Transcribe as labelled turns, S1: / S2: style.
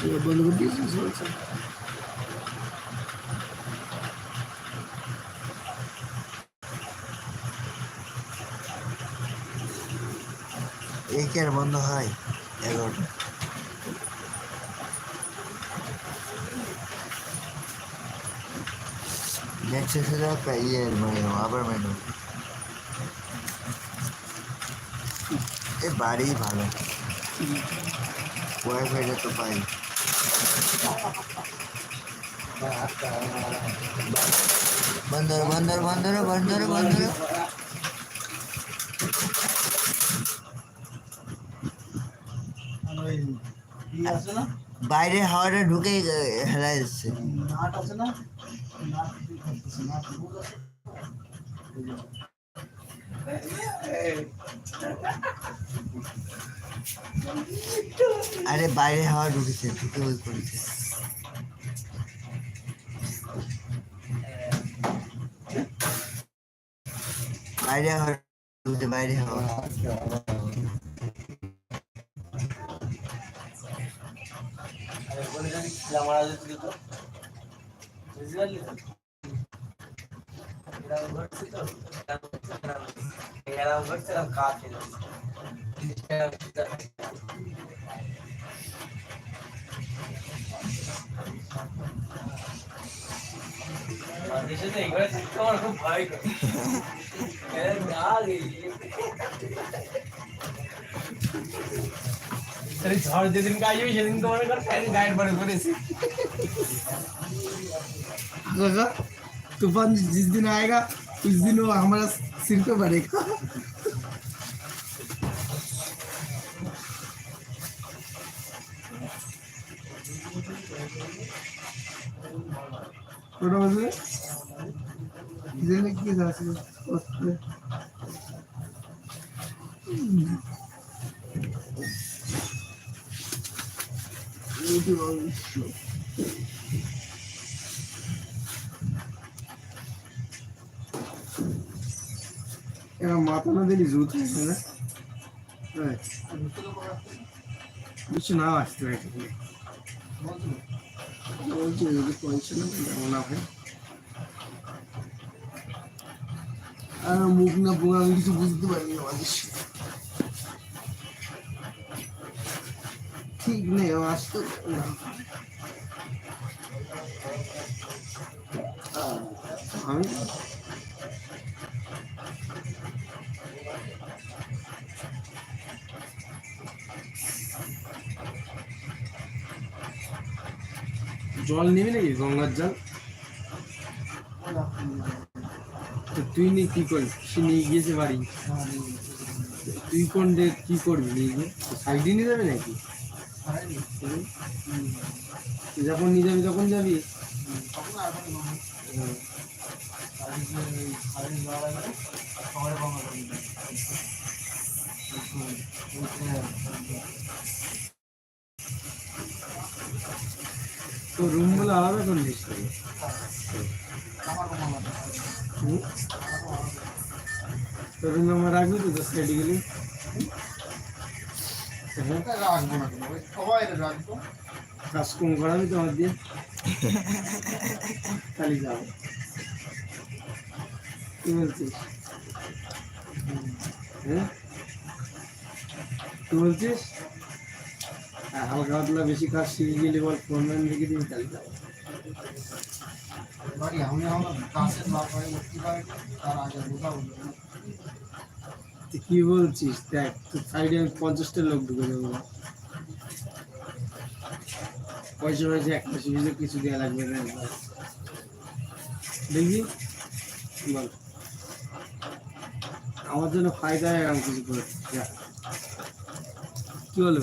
S1: বন্ধ করে দিয়েছিস বলছে
S2: এই কি আর বন্ধ হয়? এগারোটা হয়ে যাওয়ার ইয়ে মানে আবার মেনু এ বাড়ি ভালো। ওয়াইফাইটা তো পাই। বন্ধর
S1: ওই ই আছে না
S2: বাইরে হাওয়াটা ঢুকে হেলা যাচ্ছে।
S1: না নাট দিয়ে করতেছে নাট বুঝ আছে
S2: আরে বাইরে হাওয়া ঢুকেছে ঢুকে ওই করেছে বাইরে হাওয়া বাইরে হাওয়া।
S3: বুঝতে পারলি তো এরকম ঘটছে তো এরকম ঘটছে এরকম কাজ ছিল দেশে তো এইগুলো শিখতে
S1: तूफ़ान जिस दिन आएगा उस दिन वो हमारा सिर पे बढ़ेगा Thank you. জেনে কি আছে এবার মাথা না? দিলি জুত আছে না কিছু না আসতে হয় বলছি যদি পয়সা না যাব না ভাই আর মুখ না পুরো, আমি কিছু বুঝতে পারিনি আমাদের ঠিক নেই আসতে না। আমি জল নিবি নাকি গঙ্গার জল তো তুই নিয়ে কি করবি সে নিয়ে গিয়েছে বাড়ি তুই কোন ডে কি করবি নিয়ে গিয়ে সাইডে নিয়ে যাবে নাকি। যখন নিয়ে যাবি তখন যাবি। তো রুমগুলো আলাদা করে দিস তো। হুম? তো রুম আমার রাখবি তো দশ কেটে গেলি হ্যাঁ
S4: রাখব না কেন? ওই সবাই রাখব
S1: কাজ কম করাবি তো আমার দিয়ে খালি যাব কি বলছিস হ্যাঁ কি বলছিস আর হালকা পাতলা বেশি কাজ শিখে গেলে বল ফোরম্যান রেখে দিবি তাহলে যাব।
S4: বাড়ি আমি আমার কাছে না উঠতে পারি তার আগে বোঝা বলব
S1: তুই কি বলছিস? দেখ তোর সাইডে আমি পঞ্চাশটা লোক ঢুকে দেবো। পয়সা পয়সা এক মাসে ভিজে কিছু দেওয়া লাগবে না দেখবি? বল। আমার জন্য ফায়দা হয় এরকম কিছু করে। কি বলো?